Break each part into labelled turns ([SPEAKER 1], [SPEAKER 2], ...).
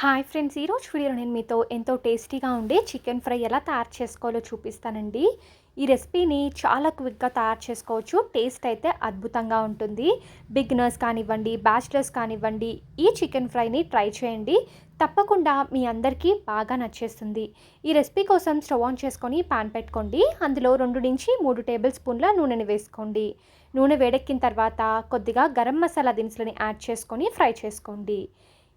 [SPEAKER 1] Hi friends ఈరోజు video నేను మీతో ఎంతో టేస్టీగా ఉండే చికెన్ ఫ్రై ఎలా తయారు చేసుకోవాలో చూపిస్తానండి. ఈ రెసిపీని చాలా క్విక్గా తయారు చేసుకోవచ్చు. టేస్ట్ అయితే అద్భుతంగా ఉంటుంది. బిగినర్స్ కానివ్వండి బ్యాచిలర్స్ కానివ్వండి ఈ చికెన్ ఫ్రైని ట్రై చేయండి. తప్పకుండా మీ అందరికీ బాగా నచ్చేస్తుంది. ఈ రెసిపీ కోసం స్టవ్ ఆన్ చేసుకొని పాన్ పెట్టుకోండి. అందులో రెండు నుంచి మూడు టేబుల్ స్పూన్ల నూనెని వేసుకోండి. నూనె వేడెక్కిన తర్వాత కొద్దిగా గరం మసాలా దినుసులని యాడ్ చేసుకొని ఫ్రై చేసుకోండి.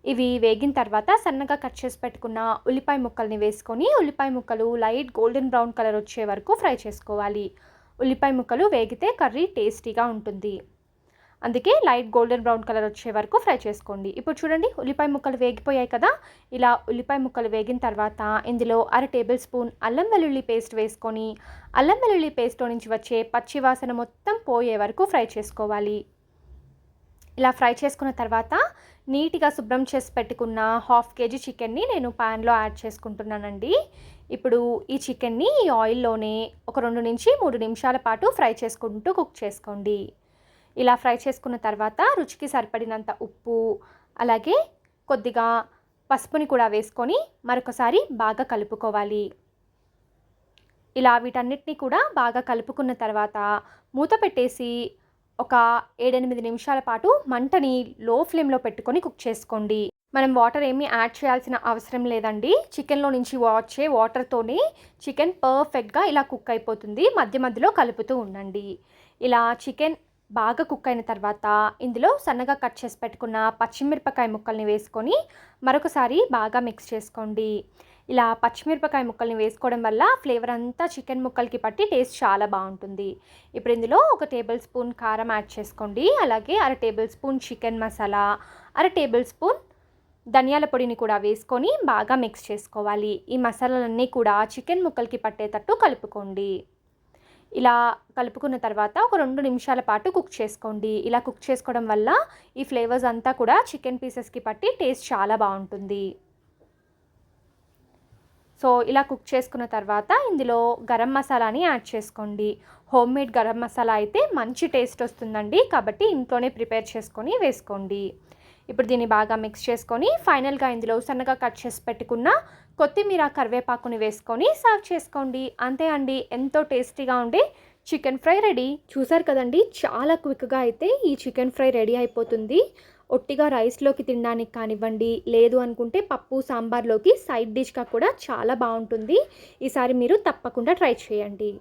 [SPEAKER 1] ఇవి వేగిన తర్వాత సన్నగా కట్ చేసి పెట్టుకున్న ఉల్లిపాయ ముక్కల్ని వేసుకొని ఉల్లిపాయ ముక్కలు లైట్ గోల్డెన్ బ్రౌన్ కలర్ వచ్చే వరకు ఫ్రై చేసుకోవాలి. ఉల్లిపాయ ముక్కలు వేగితే కర్రీ టేస్టీగా ఉంటుంది. అందుకే లైట్ గోల్డెన్ బ్రౌన్ కలర్ వచ్చే వరకు ఫ్రై చేసుకోండి. ఇప్పుడు చూడండి ఉల్లిపాయ ముక్కలు వేగిపోయాయి కదా? ఇలా ఉల్లిపాయ ముక్కలు వేగిన తర్వాత ఇందులో అర టేబుల్ స్పూన్ అల్లం వెల్లుల్లి పేస్ట్ వేసుకొని అల్లం వెల్లుల్లి పేస్ట్లో నుంచి వచ్చే పచ్చి వాసన మొత్తం పోయే వరకు ఫ్రై చేసుకోవాలి. ఇలా ఫ్రై చేసుకున్న తర్వాత నీట్గా శుభ్రం చేసి పెట్టుకున్న హాఫ్ కేజీ చికెన్ని నేను ప్యాన్లో యాడ్ చేసుకుంటున్నానండి. ఇప్పుడు ఈ చికెన్ని ఈ ఆయిల్లోనే ఒక రెండు నుంచి మూడు నిమిషాల పాటు ఫ్రై చేసుకుంటూ కుక్ చేసుకోండి. ఇలా ఫ్రై చేసుకున్న తర్వాత రుచికి సరిపడినంత ఉప్పు అలాగే కొద్దిగా పసుపుని కూడా వేసుకొని మరొకసారి బాగా కలుపుకోవాలి. ఇలా వీటన్నిటిని కూడా బాగా కలుపుకున్న తర్వాత మూత పెట్టేసి ఒక ఏడెనిమిది నిమిషాల పాటు మంటని లో ఫ్లేమ్లో పెట్టుకొని కుక్ చేసుకోండి. మనం వాటర్ ఏమీ యాడ్ చేయాల్సిన అవసరం లేదండి. చికెన్లో నుంచి వచ్చే వాటర్తోనే చికెన్ పర్ఫెక్ట్గా ఇలా కుక్ అయిపోతుంది. మధ్య మధ్యలో కలుపుతూ ఉండండి. ఇలా చికెన్ బాగా కుక్ అయిన తర్వాత ఇందులో సన్నగా కట్ చేసి పెట్టుకున్న పచ్చిమిరపకాయ ముక్కల్ని వేసుకొని మరొకసారి బాగా మిక్స్ చేసుకోండి. ఇలా పచ్చిమిరపకాయ ముక్కల్ని వేసుకోవడం వల్ల ఫ్లేవర్ అంతా చికెన్ ముక్కలకి పట్టి టేస్ట్ చాలా బాగుంటుంది. ఇప్పుడు ఇందులో ఒక టేబుల్ స్పూన్ కారం యాడ్ చేసుకోండి. అలాగే అర టేబుల్ స్పూన్ చికెన్ మసాలా అర టేబుల్ స్పూన్ ధనియాల పొడిని కూడా వేసుకొని బాగా మిక్స్ చేసుకోవాలి. ఈ మసాలాలన్నీ కూడా చికెన్ ముక్కలకి పట్టేటట్టు కలుపుకోండి. ఇలా కలుపుకున్న తర్వాత ఒక రెండు నిమిషాల పాటు కుక్ చేసుకోండి. ఇలా కుక్ చేసుకోవడం వల్ల ఈ ఫ్లేవర్స్ అంతా కూడా చికెన్ పీసెస్కి పట్టి టేస్ట్ చాలా బాగుంటుంది. సో ఇలా కుక్ చేసుకున్న తర్వాత ఇందులో గరం మసాలాని యాడ్ చేసుకోండి. హోమ్ మేడ్ గరం మసాలా అయితే మంచి టేస్ట్ వస్తుందండి. కాబట్టి ఇంట్లోనే ప్రిపేర్ చేసుకొని వేసుకోండి. ఇప్పుడు దీన్ని బాగా మిక్స్ చేసుకొని ఫైనల్గా ఇందులో సన్నగా కట్ చేసి పెట్టుకున్న కొత్తిమీర కరివేపాకుని వేసుకొని సర్వ్ చేసుకోండి. అంతే అండి. ఎంతో టేస్టీగా ఉండే చికెన్ ఫ్రై రెడీ. చూసారు కదండి? చాలా క్విక్గా అయితే ఈ చికెన్ ఫ్రై రెడీ అయిపోతుంది. ఒట్టిగా రైస్లోకి తినడానికి కానివ్వండి లేదు అనుకుంటే పప్పు సాంబార్లోకి సైడ్ డిష్గా కూడా చాలా బాగుంటుంది. ఈసారి మీరు తప్పకుండా ట్రై చేయండి.